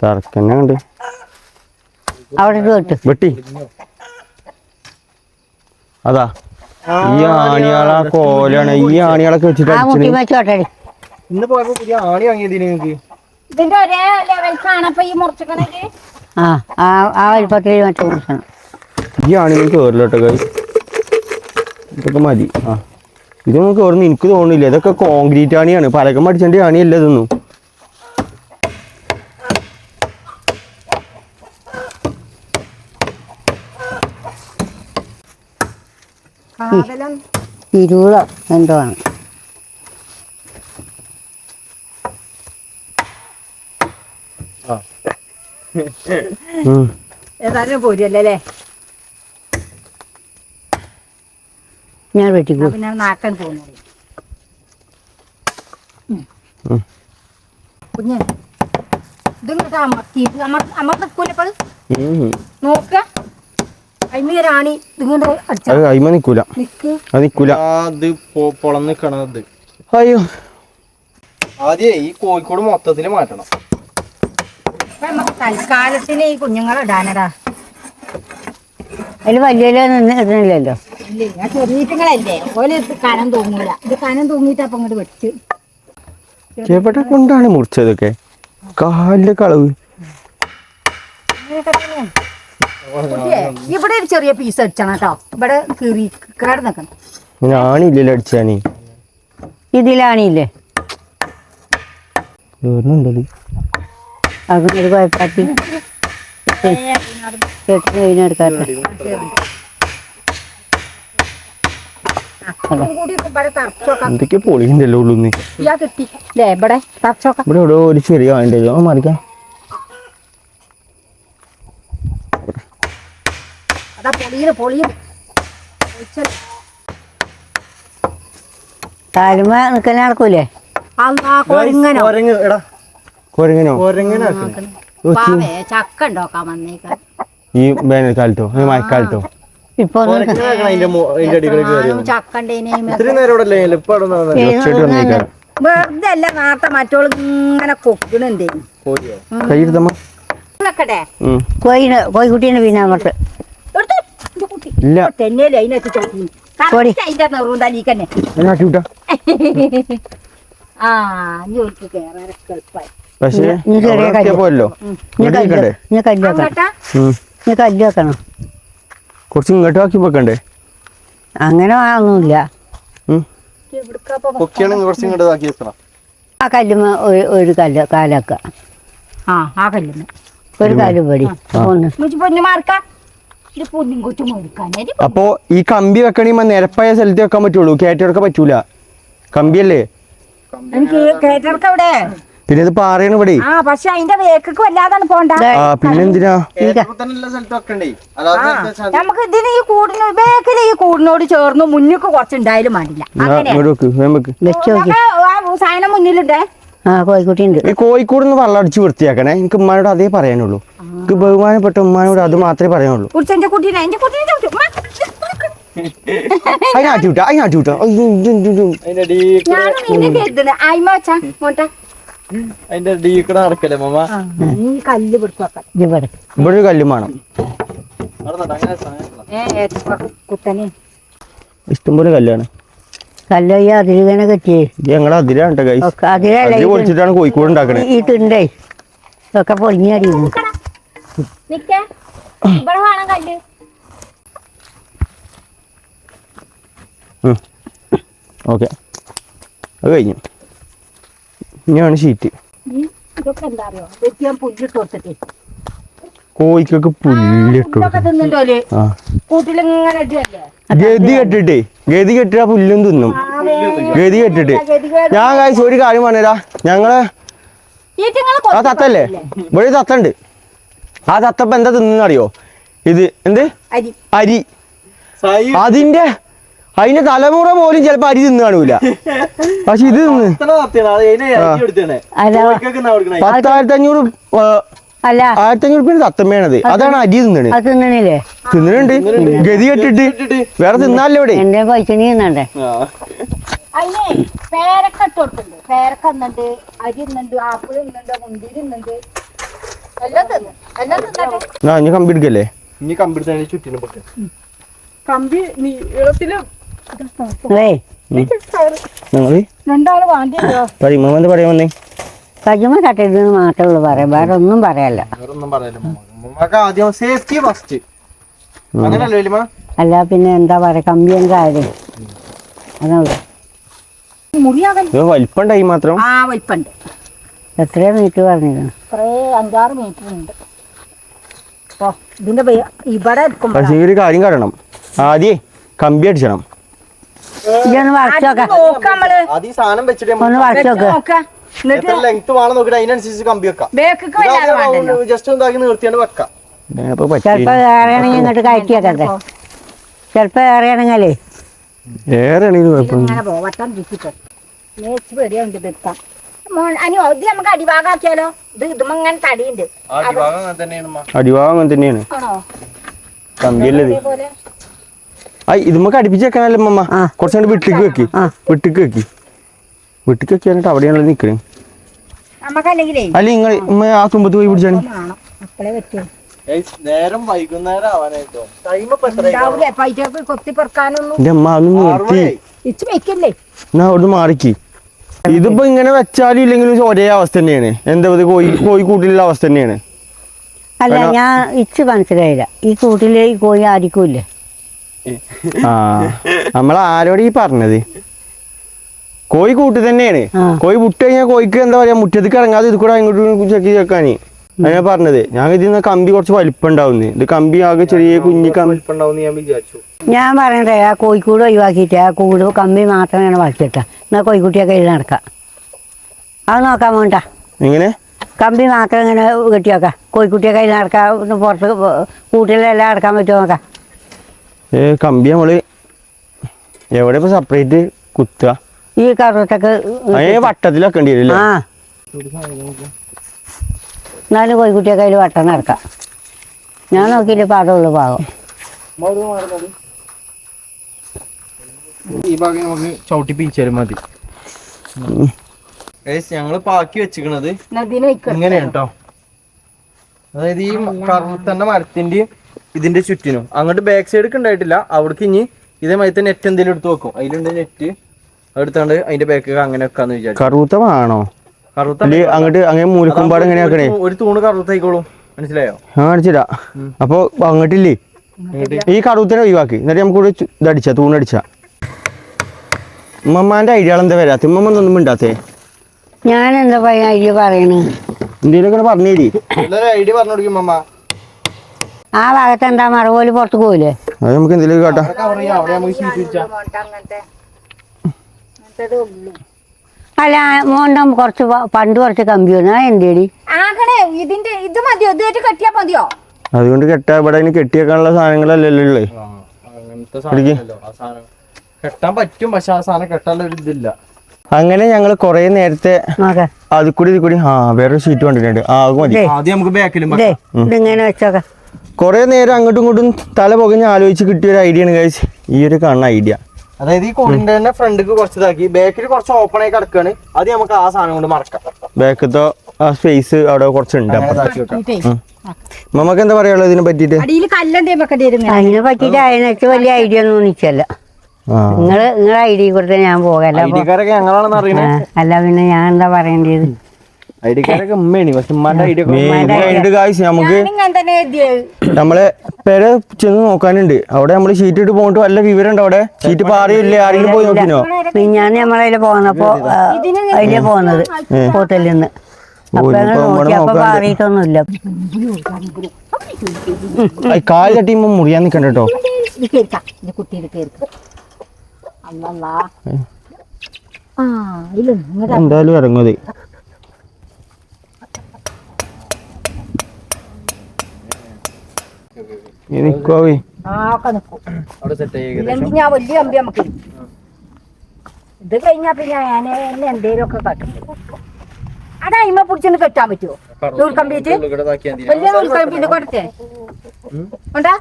തറക്കന്നെ കണ്ട്. അവിടെ വെട്ടി. അതാ. ഈ ആണിയാളെ കോലാണ്. ഈ ആണിയാളൊക്കെ വെച്ചിട്ട് ഇന്ന് പോയപ്പോ പുതിയ ആണി വാങ്ങിയത് നിങ്ങൾക്ക് ഇതിന്റെ ഒരേ ലെവൽക്കാണപ്പോ ഈ മുറിച്ചക്കണക്ക് ആ ആ ആ വലിപ്പത്തിൽ മറ്റേ കുറിച്ചാണ് ഈ ആണികൾ കേറില്ലോട്ടോ കൈ ഇതൊക്കെ മതി. ആ. ഇതൊന്നും കേറുന്നു എനിക്ക് തോന്നുന്നില്ല. ഇതൊക്കെ കോൺക്രീറ്റ് ആണിയാണ്. പലകം മടിച്ചേണ്ട ആണിയല്ല ഇതൊന്നും. കാതലം എന്തോ ആണ്. ഏതായാലും പോരല്ലേ ഞാൻ വെട്ടിക്കോ പിന്നെ നാക്കാൻ പോകുന്നു. ഉം. കുഞ്ഞെ ഇതിങ്ങോട്ട് അമർത്തിയിട്ട് അമർ അമർത്തിക്കൂലപ്പോൾ ഉം. നോക്ക ഇതിങ്ങോട്ട് അത് നിക്കൂല. നിക്കൂല. അയ്യോ. ആദ്യം ഈ കോഴിക്കോട് മൊത്തത്തിൽ മാറ്റണം. തൽക്കാലത്തിന് ഈ കുഞ്ഞുങ്ങളെ ഇടാനടാ. അതിൽ വലിയ ഇടുന്നില്ലല്ലോ. ഇല്ല ഞാൻ ചെറിയങ്ങളല്ലേ ഓല ഇത് കനം തൂങ്ങൂല. ഇത് കനം തൂങ്ങിയിട്ട് അപ്പൊ ഇങ്ങോട്ട് വെച്ച് എവിടെ കൊണ്ടാണ് മുറിച്ചതൊക്കെ. കാലിന്റെ കളവ്. ഇവിടെ ഒരു ചെറിയ പീസ് അടിച്ചാണ് കേട്ടോ. ഇവിടെ കീറി കേട് നിക്കണം ഞാനില്ലല്ലോ അടിച്ചാണി ഇതിലാണില്ലേ? കേറുന്നുണ്ടത് അങ്ങനെ ഒരു കുഴപ്പാട്ടി ചേട്ടൻ തറച്ചോക്കാം എന്തൊക്കെ ഇവിടെ ഇവിടെ എവിടെ ഒരു ചെറിയ മാറിക്കാം. അതാ താലുമ നിൽക്കാൻ നടക്കൂലേ അല്ലാ കൊരിങ്ങനോ? കൊരങ്ങ് എടാ. കുരങ്ങനോ പാവേ ചക്ക ഉണ്ടാക്കാൻ വന്നേക്കാം? ഈ വേനൽക്കാലത്തോ ഈ മഴക്കാലത്തോ? ഇപ്പൊ വെറുതെ അല്ല നാർത്ത മറ്റോൾ ഇങ്ങനെ കൊക്കണുണ്ടേ. കോയിന് കോഴിക്കുട്ടീനെ പിന്നെ അങ്ങോട്ട്. തന്നെയല്ലേ അതിനകത്ത് ചോട്ടി പൊടി. അതിന്റെ നെറും തലീക്കന്നെ ആ ഞാൻ കേറാനൊക്കെ എളുപ്പമായി പക്ഷേ കല്ല്. വെക്കണം. വെക്കണം. കുറച്ച് ഇങ്ങോട്ട് ആക്കി വെക്കണ്ടേ? അങ്ങനെ ഒന്നുമില്ല. ആ കല്ലുമ ഒരു കല്ല് കാലാക്ക. ആ ആ കല്ലുമ്മ. ഒരു കല്ല് പൊടി. അപ്പോ ഈ കമ്പി വെക്കണ നിരപ്പായ സ്ഥലത്ത് വെക്കാൻ പറ്റുള്ളൂ. കയറ്റെടുക്കാൻ പറ്റൂല. കമ്പിയല്ലേ? എനിക്ക് അവിടെ പിന്നെ ഇത് പാറയാണ് ഇവിടെ. ആ പക്ഷെ അതിന്റെ വേക്കൊക്കെ വല്ലാതാണ് പോണ്ട. ആ വെച്ചാ മതി. നമുക്ക് ഇതിന് ഈ കൂടിന് വേക്കിന് ഈ കൂടിനോട് ചേർന്ന് മുന്നിക്ക് കുറച്ചുണ്ടായാലും മതില്ല സാധനം മുന്നിലുണ്ടേ. ആ ഈ കോഴിക്കോട് നിന്ന് വെള്ളം അടിച്ച് വൃത്തിയാക്കണേ. എനിക്ക് ഉമ്മാനോട് അതേ പറയാനുള്ളൂ. എനിക്ക് ബഹുമാനപ്പെട്ട ഉമ്മാനോട് അത് മാത്രമേ പറയാനുള്ളൂ. കുട്ടീനെ. അതിനാട്ടി വിട്ടാ അതിനാട്ടി വിട്ടാ. അതിന്റെ ഡീക്കട നടക്കല്ലേ മമ്മ നീ കല്ല് പിടിച്ചു ഇവിടെ. ഒരു കല്ലും വേണം. കുത്തനെ. ഇഷ്ടംപോലെ കല്ലാണ്. കല്ലയ്യ തന്നെ കെട്ടിയേ ഇത് ഞങ്ങളെ അതിലാണ് കേട്ടോ ഗൈസ് ഒക്കെ അതിലല്ല അതിൽ ഈ പൊളിച്ചിട്ടാണ് കോഴിക്കോട് ഉണ്ടാക്കണേ. ഈ തിണ്ടേ ഒക്കെ പൊളിഞ്ഞടിയുന്നു നിക്കേ. ഇവിടെ വേണം കല്ല്. ഓക്കെ. അത് കഴിഞ്ഞു. ഇനിയാണ് ഷീറ്റ് കോഴിക്കൊക്കെ പുല്ലിട്ടു ഗതി കെട്ടിട്ടേ. ഗതി കെട്ടിട്ട് ആ പുല്ലും തിന്നും. ഗതി കെട്ടിട്ട്. ഞാൻ കഴിച്ച ഒരു കാര്യം പറഞ്ഞുതരാ ഞങ്ങൾ ആ തത്തല്ലേ? ഇവിടെ തത്ത ഉണ്ട് ആ തത്തപ്പ എന്താ തിന്നറിയോ ഇത് എന്ത്? അരി. അതിന്റെ അതിന്റെ തലമുറ പോലും ചിലപ്പോ അരി തിന്നു കാണൂല. പക്ഷെ ഇത് പത്തായിരത്തി അഞ്ഞൂറ് അല്ല. ആയിരത്തി അഞ്ഞൂറ് രൂപ തത്തമ്മയാണത് അതാണ് അരി തിന്നണ്. തിന്നണുണ്ട്. ഗതി കെട്ടിട്ട്. വേറെ തിന്നാലോ ഇവിടെ. എന്റെ പൈസ തിന്നണ്ടേ? പേരക്ക ഇട്ട് കൊടുക്കുന്നുണ്ട് പേരക്ക ഇന്നുണ്ട് അരി ഇന്നുണ്ട് ആപ്പിൾ ഇന്നുണ്ട് മുന്തിരി ഇന്നുണ്ട് എല്ലാം തിന്നു. എല്ലാം തിന്നട്ടെ? ആ ഇനി കമ്പി എടുക്കല്ലേ? ഇനി കമ്പിടുത്തതിന് ചുറ്റിനും പൊക്കെ. കമ്പി നീളത്തിലും പറയാൻ വന്നേ കജുമ കട്ടരുതെന്ന് മാത്രമേ ഉള്ളൂ പറയാം വേറെ ഒന്നും പറയല്ല. ആദ്യം സേഫ്റ്റി ഫസ്റ്റ് അങ്ങനല്ലേ അല്ല പിന്നെ എന്താ പറയാ കമ്പിയും കാര്യം. വലിപ്പണ്ടായി മാത്രം? ആ വലിപ്പുണ്ട് എത്രയോ മീറ്റർ പറഞ്ഞിരുന്നു? കുറേ അഞ്ചാറ് മീറ്റർ ഉണ്ട്. ഇതിന്റെ ഇവിടെ എടുക്കുമ്പോ പക്ഷേ ഒരു കാര്യം കാണണം ആദ്യം കമ്പി അടിച്ചണം. ഇതൊന്ന് വരച്ചു നോക്കാം. നോക്കാം നമ്മൾ. ആദ്യം വെച്ചിട്ട് ഒന്ന് വരച്ചു നോക്ക്. നോക്കാം. എന്നിട്ട് ലെങ്ത് വേണം നോക്കിട്ട് അതിനനുസരിച്ച് കമ്പി വെക്കാം. ജസ്റ്റ് ഒന്നാക്കി നിർത്തിയാണ്ട് വെക്കാം. ചിലപ്പോ ഏറെയാണെങ്കിൽ ഇങ്ങോട്ട് കയറ്റി വെക്കട്ടെ. ചിലപ്പോ ഏറെയാണെങ്കിലേ നമുക്ക് അടിഭാഗാക്കിയാലോ ഇത് ഇതുമ്മ ഇങ്ങനെ തടിയുണ്ട്. അടിഭാഗം അങ്ങനെ തന്നെയാണ്. കമ്പിയല്ലേ ഇത് അതേപോലെ ആ ഇത് നമുക്ക് അടുപ്പിച്ച് വെക്കാനല്ലേ അമ്മ ആ. കുറച്ചുകൂടി വിട്ടിക്ക് വെക്കി. വിട്ടിക്ക് വെക്കി. വിട്ടിക്ക് വെക്കാനായിട്ട് അവിടെയാണല്ലോ നിക്കണേ. അല്ല നിങ്ങൾ ആ തുമ്പത്ത് പോയി പിടിച്ചാണ് നേരം വൈകുന്നേരം ആവാനായിട്ടോ? ടൈം കൊത്തി പറക്കാനൊന്നും. മാറിക്ക്. ഇതിപ്പോ ഇങ്ങനെ വെച്ചാലും ഇല്ലെങ്കിലും ഒരേ അവസ്ഥ തന്നെയാണ്. എന്താ കോഴി കോഴിക്കൂട്ടിലുള്ള അവസ്ഥ തന്നെയാണ്. അല്ല ഞാൻ ഇച്ച് മനസ്സിലായില്ല. ഈ കൂട്ടിലെ ഈ കോഴി ആയിരിക്കൂല്ലേ ആ നമ്മൾ ആരോട് ഈ പറഞ്ഞത്? കോഴി കൂട്ടി തന്നെയാണ്. കോഴി വിട്ട് കഴിഞ്ഞാൽ കോഴിക്ക് എന്താ പറയാ മുറ്റത്തേക്ക് ഇറങ്ങാതെ ഇത് കൂടെ അങ്ങോട്ട് ചെക്കി ചെക്കാന്. ഞാൻ പറഞ്ഞത്. ഞാൻ ഇതിന്ന് കമ്പി കുറച്ച് വലിപ്പം ഉണ്ടാവുന്നു ഇത് കമ്പി ആകെ ചെറിയ കുഞ്ഞി കമ്പി ഉണ്ടാവും ഞാൻ വിചാരിച്ചു. ഞാൻ പറയണ്ടേ ആ കോഴിക്കൂട് ഒഴിവാക്കിയിട്ട് ആ കൂട് കമ്പി മാത്രമേ വളർത്തിട്ട എന്നാ കോഴിക്കുട്ടിയൊക്കെ എഴുതി നടക്കാം. അത് നോക്കാൻ വേണ്ട എങ്ങനെ? കമ്പി മാത്രം ഇങ്ങനെ കെട്ടി വെക്കാം കോഴിക്കുട്ടിയൊക്കെ കയ്യിൽ നടക്കാം ഒന്ന് പുറത്ത് കൂട്ടിലെല്ലാം അടക്കാൻ പറ്റുമോ നോക്കാം. കമ്പി നമ്മൾ എവിടെ ഇപ്പൊ സെപ്പറേറ്റ് കുത്തുക? ഈ കറുത്തൊക്കെ വട്ടത്തിലൊക്കെ വട്ടത്തിൽ വെക്കേണ്ടി വരും ആ. എന്നാലും കോഴിക്കുട്ടിയൊക്കെ അതിൽ വട്ടം നടക്കാം. ഞാൻ നോക്കിയിട്ട് പാടുള്ളൂ പാകം ഈ ഭാഗം നമുക്ക് ചവിട്ടി പിരിച്ചാലും മതി. Guys, ഞങ്ങൾ പാക്കി വെച്ചിക്കണത് ഇങ്ങനെയാണ് കേട്ടോ അതായത് ഈ കറുത്തന്റെ മരത്തിന്റെ ഇതിന്റെ ചുറ്റിനും. അങ്ങോട്ട് ബാക്ക് സൈഡ് ഉണ്ടായിട്ടില്ല. അവിടേക്ക് ഇനി ഇതേമാതിരി നെറ്റ് എന്തെങ്കിലും എടുത്ത് വെക്കും. അതിലുണ്ട് നെറ്റ് എടുത്താണ്ട് അതിന്റെ ബാക്ക് അങ്ങനെ വെക്കാന്ന് വിചാരിച്ചു. കറുത്ത അങ്ങോട്ട് അങ്ങനെ എങ്ങനെ ഒരു- തൂണ് കറുത്തായിക്കോളും മനസ്സിലായോ? അപ്പൊ അങ്ങോട്ടില്ലേ? ഈ കറുത്തിനെ ഒഴിവാക്കി. എന്നിട്ട് നമുക്ക് ഇതടിച്ച തൂണടിച്ച ഉമ്മമാന്റെ ഐഡിയകൾ എന്താ വരാത്ത? ഉമ്മമ്മ ഒന്നും മിണ്ടാത്തേ? ഞാൻ എന്താ പറയാ ഐഡിയ പറയണ്? എന്തേലും പറഞ്ഞേരി. എല്ലാരും ഐഡിയ പറഞ്ഞു കൊടുക്കും മമ്മ ആ ഭാഗത്ത് എന്താ മറവോൽ പുറത്ത് പോയില്ലേ അത് നമുക്ക് എന്തെങ്കിലും കാട്ടാം. അല്ല മോണ്ടം കുറച്ച് പണ്ട് കുറച്ച് കമ്പി വന്നു. ആ എന്തേടി ആകണേ ഇതിന്റെ ഇത് മതിയോ? ഇതായിട്ട് കെട്ടിയാ മതിയോ? അതുകൊണ്ട് കെട്ടാ ഇവിടെ അതിന് കെട്ടിയേക്കാനുള്ള സാധനങ്ങളല്ലല്ലോ ഉള്ളേ. ആ, അങ്ങനത്തെ സാധനമല്ലോ ആ സാധനം കെട്ടാൻ പറ്റും പക്ഷെ ആ സാധനം കെട്ടാനുള്ള ഒരു ഇതില്ല. അങ്ങനെ ഞങ്ങൾ കുറെ നേരത്തെ നോക്കെ അത് കൂടി ഇത് കൂടി ആ വേറൊരു സീറ്റ് കണ്ടിട്ടുണ്ട്. ആ അത് മതി. ആദ്യം നമുക്ക് ബാക്കിലും വെച്ചോക്കെ. കുറെ നേരം അങ്ങോട്ടും ഇങ്ങോട്ടും തല പുകഞ്ഞ് ആലോചിച്ച് കിട്ടിയ ഒരു ഐഡിയ ആണ് കഴിച്ച് ഈ ഒരു കാണുന്ന ഐഡിയ അതായത് ഈ കൂടിന്റെ തന്നെ ഫ്രണ്ടിക്ക് കുറച്ച് ഇതാക്കി ബാക്കിൽ കുറച്ച് ഓപ്പൺ ആയി കിടക്കാണ്. അത് നമുക്ക് ആ സാധനം കൊണ്ട് മറക്കാം. ബാക്കത്തെ ആ സ്പേസ് അവിടെ കുറച്ച് ഉണ്ട് അപ്പം ഇതാക്കി വെക്കാം. നമുക്ക് എന്താ പറയാനുള്ളത് ഇതിനെ പറ്റിട്ട് അതിനെ പറ്റിയിട്ട് അതിനെ വെച്ച് വലിയ ഐഡിയ ഒന്നും ആ. നിങ്ങൾ നിങ്ങളെ ഐഡിയ കൊടുത്ത് ഞാൻ പോകല്ല അല്ല പിന്നെ ഞാൻ എന്താ പറയേണ്ടത്? ഐ ഉമ്മയാണ് പക്ഷെ ഉമ്മാന്റെ കഴിഞ്ഞിട്ട് കാശ് നമുക്ക് നമ്മളെ പെര ചെന്ന് നോക്കാനുണ്ട്. അവിടെ നമ്മൾ ഷീറ്റ് ഇട്ട് പോയിട്ട് വല്ല വിവരം ഉണ്ടോ അവിടെ ഷീറ്റ് പാറിയില്ല? ആരെങ്കിലും പോയി നോക്കിനോ? ഞാൻ നമ്മളതിൽ പോന്നപ്പോ ആ, അതിലെ പോന്നത്. ഹോട്ടലിൽ നിന്ന്. കാൽ തട്ടിയുമ്പോ മുറിയാൻ നിക്കണ്ട കേട്ടോ ഇറങ്ങുന്നത് ഇത് കുട്ടിയുടെ കേൾക്കാം അല്ലല്ലാ ആ ഇല്ല നിങ്ങളുടെ എന്തായാലും ഇറങ്ങുന്നത് നിക്കോവേ ഞാൻ വലിയ കമ്പി നമുക്ക്. ഇത് കഴിഞ്ഞാ പിന്നെ ഞാൻ എന്നെ എന്തേലും ഒക്കെ കാട്ടും. അതാ ഇമ്മ പിടിച്ചൊന്ന് കെട്ടാൻ പറ്റുമോ നൂൽക്കമ്പിട്ട് വലിയ കൊടുത്തേ. ഉണ്ടാ?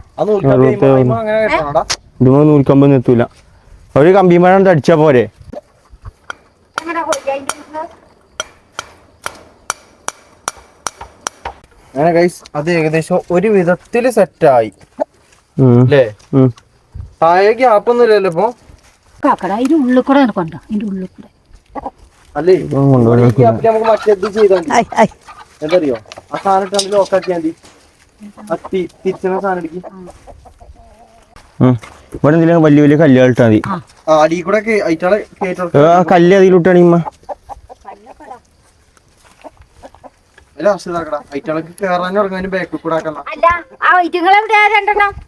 നൂൽക്കമ്പ് നിർത്തൂല ഒരു കമ്പിമഴ അടിച്ചാ പോരെ അങ്ങനെ പോയി അതിന്റെ ഉള്ളിൽ അങ്ങനെ ഗൈസ് അത് ഏകദേശം ഒരു വിധത്തിൽ സെറ്റായി. അല്ലേ. താഴെ ഗ്യാപ്പ് ഇപ്പൊ? കാക്കട അതിന്റെ ഉള്ളിൽ കൂടെ കൊണ്ടോ അതിന്റെ ഉള്ളിൽ കൂടെ. അല്ലേ? ഇപ്പൊ കൊണ്ടുപോയി ഈ ഗ്യാപ്പിൽ നമുക്ക് മറ്റേത് ചെയ്താൽ മതി. ഐ, ഐ. എന്തറിയോ? ആ സാധനം ലോക്കാക്കിയാൽ മതി. തിരിച്ചണ സാധനം എടുക്കി ഇവിടെ എന്തെങ്കിലും വലിയ വലിയ കല്ലുകൾ ഇട്ടാ മതി. കല്ല് അതിലിട്ടാണിമ്മ അല്ല ആവശ്യം ഇതാക്കടാ അയറ്റാളക്ക് കേറാനും ഇറങ്ങാനും ബാക്കിൽ കൂടെ ആക്കണ്ട. അല്ല ആ വൈറ്റുങ്ങൾ എവിടെയാ രണ്ടെണ്ണം?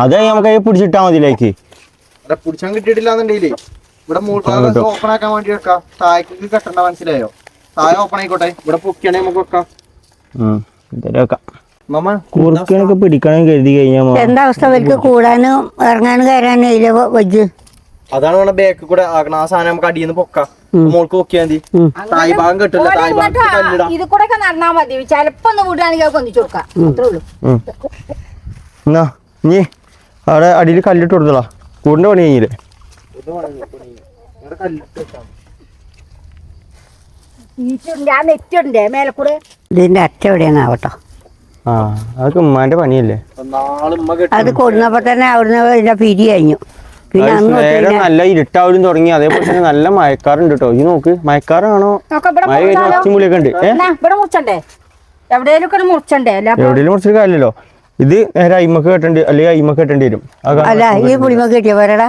അത് നമുക്ക് പിടിച്ചിട്ടാ മതിയിലേക്ക്. അവിടെ പിടിച്ചാൻ കിട്ടിയിട്ടില്ലാന്നുണ്ടെങ്കിലേ ഇവിടെ മൂൾഭാഗം ഓപ്പൺ ആക്കാൻ വേണ്ടി വെക്കാം. താഴേക്ക് കെട്ടണ്ട മനസ്സിലായോ? താഴെ ഓപ്പൺ ആയിക്കോട്ടെ. ഇവിടെ പൊക്കിയാണെ നമുക്ക് വെക്കാം. പിടിക്കണം കരുതി മ- എന്താ അവസ്ഥ? അവർക്ക് കൂടാനും ഇറങ്ങാനും കയറാനും വജ്ജ്? അതാണ് നമ്മുടെ ബാക്കിൽ കൂടെ ആ സാധനം നമുക്ക് അടിയിൽ നിന്ന് പൊക്കാം. മോൾക്ക് മതി. ഉം. തായ് ഭാഗം കെട്ടില്ല തായ് ഭാഗം ഇത് കൂടെ ഒക്കെ നടന്നാ മതി. ചിലപ്പോ ഒന്ന് വിടുകയാണെങ്കിൽ അത് ഒന്നിച്ചു കൊടുക്കാം. അത്രേ ഉള്ളൂ. ഉം. എന്നാ നീ അവിടെ അടിയിൽ കല്ലിട്ട് കൊടുത്തടാ കൂടിന്റെ പണി കഴിഞ്ഞില്ലേ? ഇതിന്റെ അറ്റ എവിടെയാണാവട്ടോ ആ അതൊക്കെ ഉമ്മാന്റെ പണിയല്ലേ? നാളെ ഉമ്മ കെട്ടി അത് കൊടുന്നപ്പോ തന്നെ അവിടുന്ന് ഇതിന്റെ പിരി കഴിഞ്ഞു. നേരെ നല്ല ഇരുട്ടാവലും തുടങ്ങി. അതേപോലെ തന്നെ നല്ല മയക്കാറുണ്ട് കേട്ടോ ഈ നോക്ക് മയക്കാറാണോ? നോക്ക ഇവിടെ മഴ കഴിഞ്ഞ ഒച്ചമുളിയൊക്കെ ഉണ്ട്. മുറിച്ചണ്ടേ? എവിടെയെങ്കിലും കുറച്ച് കാര്യമല്ലോ ഇത് നേരെ അയിമക്ക് കെട്ടേണ്ടി അല്ലെങ്കിൽ അയിമക്ക് കെട്ടേണ്ടി വരും. അല്ല ഈ പുളിമക്ക് കിട്ടിയ? പോരടാ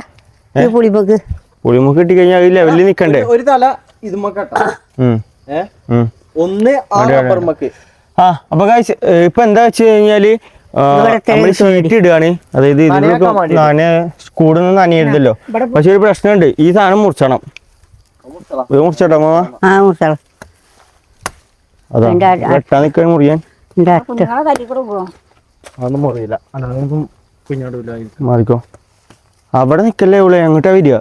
ഈ പുളിമക്ക്. പുളിമക്ക് കിട്ടി കഴിഞ്ഞാൽ ഈ ലെവലിൽ നിക്കണ്ടേ? ഒരു തല ഇതുമക്ക് ഒന്ന് ആ അപ്പൊ ഇപ്പൊ എന്താ വെച്ച് കഴിഞ്ഞാൽ നമ്മൾ ഷീറ്റ് ഇടുകയാണ്. അതായത് ഇതിലൊക്കെ നന കൂടെ നാന സ്കൂളിൽ നിന്ന് നനയരുതല്ലോ പക്ഷെ ഒരു പ്രശ്നമുണ്ട്. ഈ സാധനം മുറിച്ചണം. ഇത് മുറിച്ചോട്ടോ മാമ അതാ. വെട്ടാൻ നിൽക്കാൻ മുറിയാൻ. അതൊന്നും മുറിയില്ല. കുഞ്ഞോടില്ല മാറിക്കോ. അവിടെ നിക്കല്ലേ ഇവിടെ എങ്ങോട്ടാ വരിക?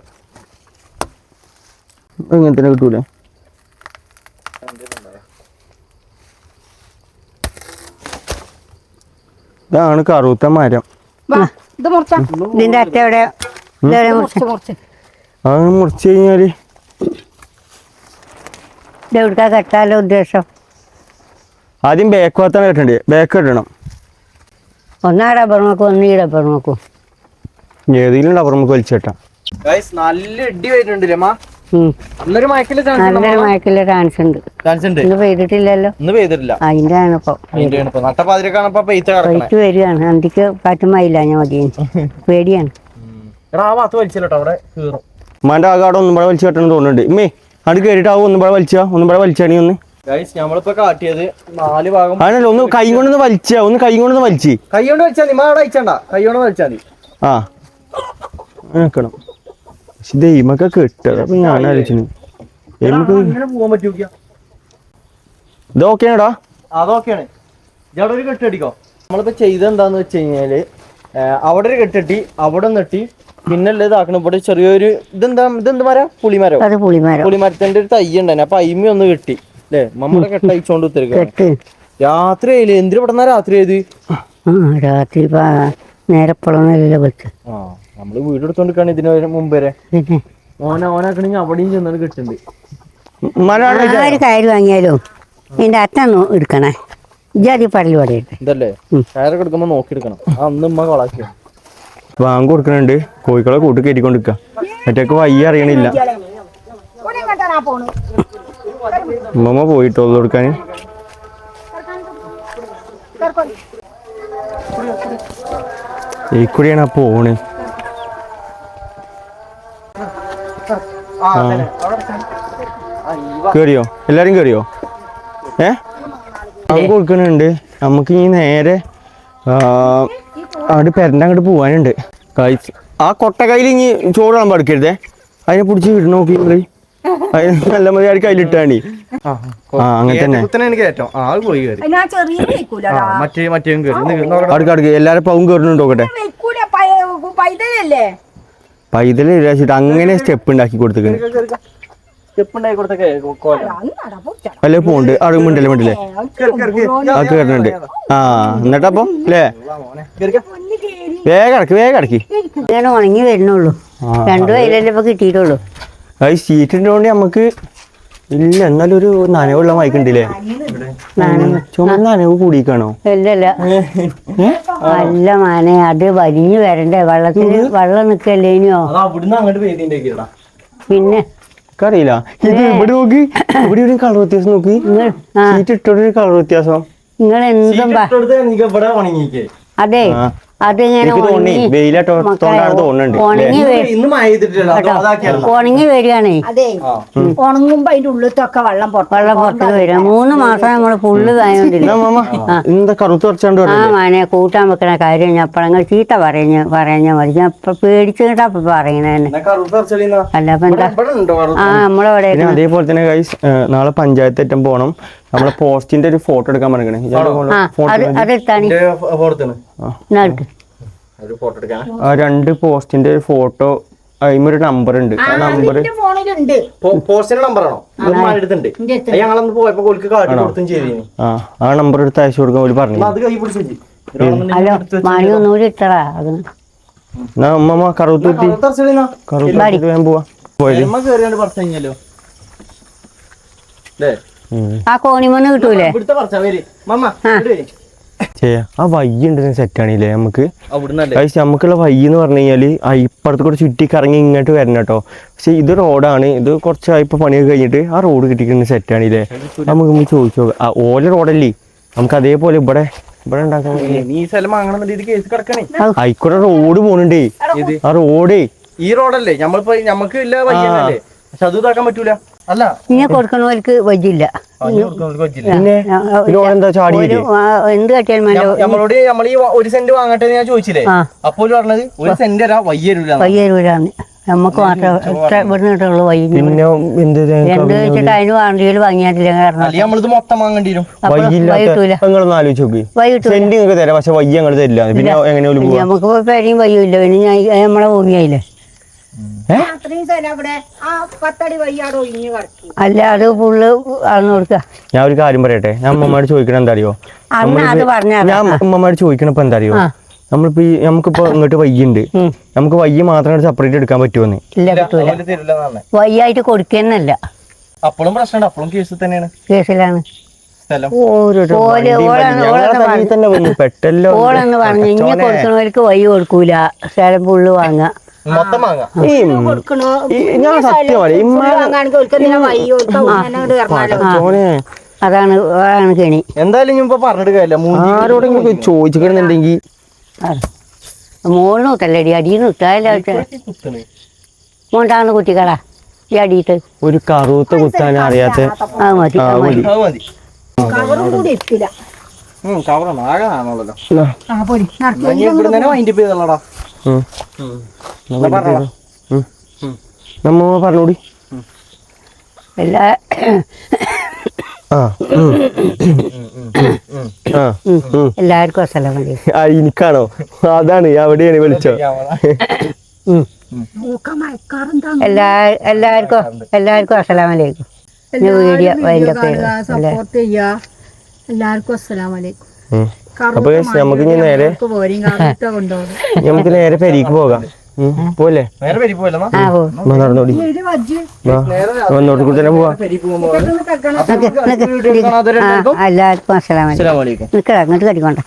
ഇങ്ങനെ തന്നെ കിട്ടൂലേ? ഇതാണ് കറുത്ത മരം. വാ ഇത് മുറിച്ച. ഇതിന്റെ അറ്റ എവിടെ? അത് മുറിച്ച്? കഴിഞ്ഞാൽ ഇതെവിടുക്കാ കെട്ടാലോ ഉദ്ദേശം? ആദ്യം ബേക്ക് ഭാഗത്താണ് കെട്ടണ്ടേ ബാക്ക് കെട്ടണം ഒന്നാ ഡബർ നോക്കും ഒന്ന് ഈ ഡബർ നോക്കും. ഏതെങ്കിലും ഡബർ നമുക്ക് വലിച്ചേട്ടാം. നല്ല ഇടി വരുന്നുണ്ട് അമ്മ മയക്കിൽ നല്ലൊരു മയക്കില്ല ചാൻസ് ഉണ്ട്. ചാൻസ് ഉണ്ട്. ഇന്ന് പെയ്തിട്ടില്ലല്ലോ. ഇന്ന് പെയ്തിട്ടില്ല. അതിന്റെ ആണ് ഇപ്പൊ. പെയ്ത്ത് വരികയാണ്. അന്തിക്ക് കാറ്റുമായില്ല ഞാൻ മതി പേടിയാണ്. എടാ ആ ഭാഗത്ത് വലിച്ചില്ലോ അവിടെ കീറും. ഉമ്മാന്റെ ആകെ ഒന്നും കൂടെ വലിച്ചു കെട്ടണം തോന്നുന്നുണ്ട്. ഇമ്മേ അത് കയറിയിട്ട് ആവും ഒന്നും കൂടെ വലിച്ചാ? ഒന്നും കൂടെ വലിച്ചാണി ഒന്ന്? നമ്മളിപ്പോ കാട്ടിയത് നാല് ഭാഗം ആണല്ലോ ഒന്ന് കൈ കൊണ്ടൊന്ന് വലിച്ചാ ഒന്ന് കൈ കൊണ്ടൊന്ന് വലിച്ച്. കൈ കൊണ്ട് അവിടെ അയച്ചണ്ട. കൈ കൊണ്ട് വലിച്ചാൽ മതി. ആ. പക്ഷെ ദൈവമൊക്കെ കെട്ടത് അപ്പൊ ഞാൻ ആലോചിച്ചു എടാ, അങ്ങനെ പോകാൻ പറ്റൂല. ഇത് ഓക്കെയാണോടാ അതൊക്കെയാണ് ഇയാളെ ഒരു കെട്ടടിക്കോ നമ്മളിപ്പോ ചെയ്തത് എന്താന്ന് വെച്ച് കഴിഞ്ഞാൽ അവിടെ ഒരു കെട്ടട്ടി അവിടെ നെട്ടി പിന്നെ ഉള്ളത് ഇതാക്കണം. ഇവിടെ ചെറിയൊരു ഇതെന്താ ഇതെന്ത് മരം? പുളിമരം. അത് പുളിമരം. പുളിമരത്തിന്റെ ഒരു തൈ ഉണ്ടായിരുന്നു അപ്പൊ അയിമ ഒന്ന് കെട്ടി. അല്ലേ നമ്മുടെ കെട്ടയച്ചോണ്ട് ഉത്തരക്ക രാത്രി ആയില്ലേ? എന്തിനു പെട്ടെന്ന രാത്രി ആയത്? ആ രാത്രി നേരപ്പുളന്നല്ലോ വെക്ക് ആ. നമ്മൾ വീട് എടുത്തോണ്ടിരിക്കാണ് ഇതിന് മുമ്പ് വരെ ഓന ഓനാക്കണെങ്കിൽ അവിടെയും ചെന്നാണ് കിട്ടുന്നുണ്ട് ണ്ട് കയറ് വാങ്ങിയാലും? അറ്റൊന്നും എടുക്കണേ. ഇജാതി പടൽ പടയിട്ട് ഇതല്ലേ? ഉം. കയറൊക്കെ എടുക്കുമ്പോ നോക്കിയെടുക്കണം. ആ അന്ന് ഉമ്മ കോഴിക്കളെ കൂട്ട് കയറ്റിക്കൊണ്ടിരിക്കുക മറ്റേക്ക് വയ്യ അറിയണില്ല. ഉമ്മ പോയിട്ടോ കൊടുക്കാൻ ഈ കൂടിയാണ് പോണ്. കേറിയോ? എല്ലാരും കേറിയോ? ഏ? ബാങ്ക് കൊടുക്കണുണ്ട് നമുക്ക് ഇനി നേരെ ആ, അവിടെ പെരന്റെ അങ്ങോട്ട് പോവാനുണ്ട്. കഴിച്ച് ആ കൊട്ടക്കൈയിൽ ഇനി ചോറ് വിളമ്പ് എടുക്കരുതേ അതിനെ പിടിച്ച് വിട നോക്കി. അതിന് നല്ല മതി ആര് കയ്യിലിട്ടാണി. ആ, അങ്ങനെ തന്നെ. എല്ലാരും പവും കേറുന്നുണ്ടോ പൈതലല്ലേ? പൈതൽ വിചാരിച്ചിട്ട് അങ്ങനെ സ്റ്റെപ്പ് ഉണ്ടാക്കി കൊടുത്തേക്കണ്. അല്ലെ പോണ്ട് അവിടെ മിണ്ടല്ലേ. ആ കയറുന്നുണ്ട് ആ എന്നിട്ടപ്പം അല്ലേ. വേഗം അടക്കി വേഗം അടക്കി ഇങ്ങനെ ഉണങ്ങി വരുന്നുള്ളൂ. രണ്ടു വയലല്ലേ ഇപ്പൊ കിട്ടിയിട്ടുള്ളൂ. അത് സീറ്റിന്റെ കൊണ്ട് നമുക്ക് ഇല്ല എന്നാലും ഒരു നനവുള്ള മയക്കുണ്ടല്ലേ ചുമ നനവ്. കൂടിക്കാണോ ഇല്ലല്ല. നല്ല മാന അത് വലിഞ്ഞു വരണ്ടേ? വെള്ളത്തിൽ വെള്ളം നിക്കല്ലേ ഇനിയോ അത് അവിടുന്ന് അങ്ങോട്ട് പിന്നെ? അറിയില്ല ഇത് ഇവിടെ നോക്കി. ഇവിടെ ഒരു കളർ വ്യത്യാസം നോക്കി. ഇട്ടൊരു കളർ വ്യത്യാസം. നിങ്ങൾ എന്തും അതെ. അതിങ്ങനെ ഉണങ്ങി? വരികയാണേ. അതെ. ഉണങ്ങുമ്പോ അതിന്റെ ഉള്ളിത്തൊക്കെ വെള്ളം വെള്ളം പുറത്തേക്ക് വരിക. മൂന്ന് മാസം നമ്മൾ ഫുള്ള് കായോണ്ടില്ല ആ. മാനെ കൂട്ടാൻ വെക്കണ കാര്യം ഞാൻ അപ്പഴങ്ങൾ ചീത്ത പറയുന്ന പറഞ്ഞ മതി. ഞാൻ ഇപ്പൊ പേടിച്ചിട്ടാ പറയണേ അല്ല അപ്പൊ എന്താ? ആ നമ്മളവിടെ അതേപോലെ തന്നെ നാളെ പഞ്ചായത്ത് ഏറ്റം പോകണം നമ്മളെ പോസ്റ്റിന്റെ ഒരു ഫോട്ടോ എടുക്കാൻ പറഞ്ഞേ രണ്ട് പോസ്റ്റിന്റെ ഒരു ഫോട്ടോ എടുക്കാൻ ആ. രണ്ട് പോസ്റ്റിന്റെ ഫോട്ടോ അതിമൊരു നമ്പർ ഉണ്ട് ആ നമ്പർ പോസ്റ്റിന്റെ ഞങ്ങളന്ന് പോയപ്പോ ആ നമ്പർ എടുത്ത് അയച്ചു കൊടുക്കാൻ വേണ്ടി പറഞ്ഞു അത് കൈ പിടിച്ചു ഹലോ മണി ഒന്നുകൂടി ഇട്ടടാ എന്നാ പോവാ. പോയത് ആ കോണിമണ്ണ് കിട്ടൂലേ? ആ. വയ്യ ഉണ്ട് സെറ്റ് ആണില്ലേ നമുക്ക് നമുക്കുള്ള വയ്യ എന്ന് പറഞ്ഞു കഴിഞ്ഞാൽ ഇപ്പുറത്ത് കൂടെ ചുറ്റി കറങ്ങി ഇങ്ങോട്ട് വരണം കേട്ടോ. പക്ഷെ ഇത് റോഡാണ് ഇത് കുറച്ചായി ഇപ്പൊ പണിയൊക്കെ കഴിഞ്ഞിട്ട് ആ റോഡ് കിട്ടിക്കുന്ന സെറ്റ് ആണില്ലേ നമുക്ക് ഒന്ന് ചോദിച്ചു നോക്കാം. ആ ഓല റോഡല്ലേ നമുക്ക് അതേപോലെ ഇവിടെ ഇവിടെ ഉണ്ടാക്കാൻ ആയിക്കോട്ടെ റോഡ് പോണുണ്ടേ. ആ റോഡേ ഈ റോഡല്ലേ നമ്മളിപ്പോ നമുക്ക് ഇല്ല വയ്യല്ലേ പക്ഷെ അത് ഇതാക്കാൻ പറ്റൂല. അല്ല. ഇങ്ങനെ കൊടുക്കണവർക്ക് വജില്ല ആ, ഇനി പിന്നെ ഈ ചാടി ഒരു എന്ത് കട്ടിയാലും നമ്മളോട് നമ്മൾ ഈ ഒരു സെന്റ് വാങ്ങട്ടെ ഞാൻ ചോദിച്ചില്ലേ? അപ്പോൾ പറഞ്ഞത് ഒരു സെന്റ് തരാ വയ്യരൂല വയ്യൊരുവരാണ് നമുക്ക് മാത്രം ഇവിടുന്ന് കിട്ടുള്ളൂ വയ്യ പിന്നെ എന്ത് വെച്ചിട്ട് അതിന് വണ്ടിയിൽ വാങ്ങിയിട്ടില്ല കാരണം നമുക്ക് പേരെയും വയ്യില്ല പിന്നെ ഞാൻ നമ്മളെ ഭൂമിയായില്ലേ? അല്ല അത് ഫുള്ള് ആണ് കൊടുക്കുക ഞാൻ ഒരു കാര്യം പറയട്ടെ? ഞാൻ അമ്മമാര് ചോദിക്കണ എന്താ അറിയോ ഞാൻ അമ്മമാര് ചോദിക്കണപ്പോ എന്താ അറിയോ. നമ്മളിപ്പോ ഈ നമുക്കിപ്പോ ഇങ്ങോട്ട് വയ്യുണ്ട്. നമുക്ക് വയ്യ മാത്രം സെപ്പറേറ്റ് എടുക്കാൻ പറ്റുമെന്ന് വയ്യായിട്ട് കൊടുക്കുന്നല്ല. അപ്പോഴും പ്രശ്നമുണ്ട്. അപ്പോഴും കേസിൽ തന്നെയാണ്. കേസിലാണ്. പെട്ടല്ലോ. ഓളെന്ന് പറഞ്ഞു. ഇങ്ങനെ കൊടുക്കണവർക്ക് വയ്യ കൊടുക്കൂല. സ്ഥലം ഫുള്ള് വാങ്ങുക മൊത്തം വാങ്ങാം. ഈ ഞാൻ സത്യം പറയും ഇമ്മാനെ അതാണ് അതാണ് കെണി. എന്തായാലും ഞാൻ ഇപ്പൊ പറഞ്ഞിട്ട് കാര്യമില്ല. മൂന്ന് ആരോടെങ്കിലും ചോദിച്ചിട്ടുണ്ടെങ്കിൽ. മോളിന് കുത്തല്ലടി അടിയിൽ കുത്താല്ല മോണ്ടാണ് കുട്ടികളാ ഈ അടിയിട്ട്. ഒരു കറുത്ത കുത്താൻ അറിയാത്ത അത് മതി ആ മതി. കവറാണ് ആകെ ആണല്ലോ നമ്മ പറഞ്ഞോടി. എല്ലാ. എല്ലാവർക്കും എനിക്കാണോ? അതാണ് അവിടെയാണ് വിളിച്ചോ എല്ലാ എല്ലാവർക്കും എല്ലാവർക്കും അസലാമലേക്കും വീഡിയോ അതിന്റെ പേര് എല്ലാവർക്കും. അപ്പൊ നമുക്ക് ഇനി നേരെ നമുക്ക് നേരെ പെരീക്ക് പോകാം. പോലെ നടന്നോടി. വന്നോട്ട് കൂടെ തന്നെ പോവാ. എല്ലാവർക്കും അങ്ങോട്ട് കടിക്കൊണ്ട.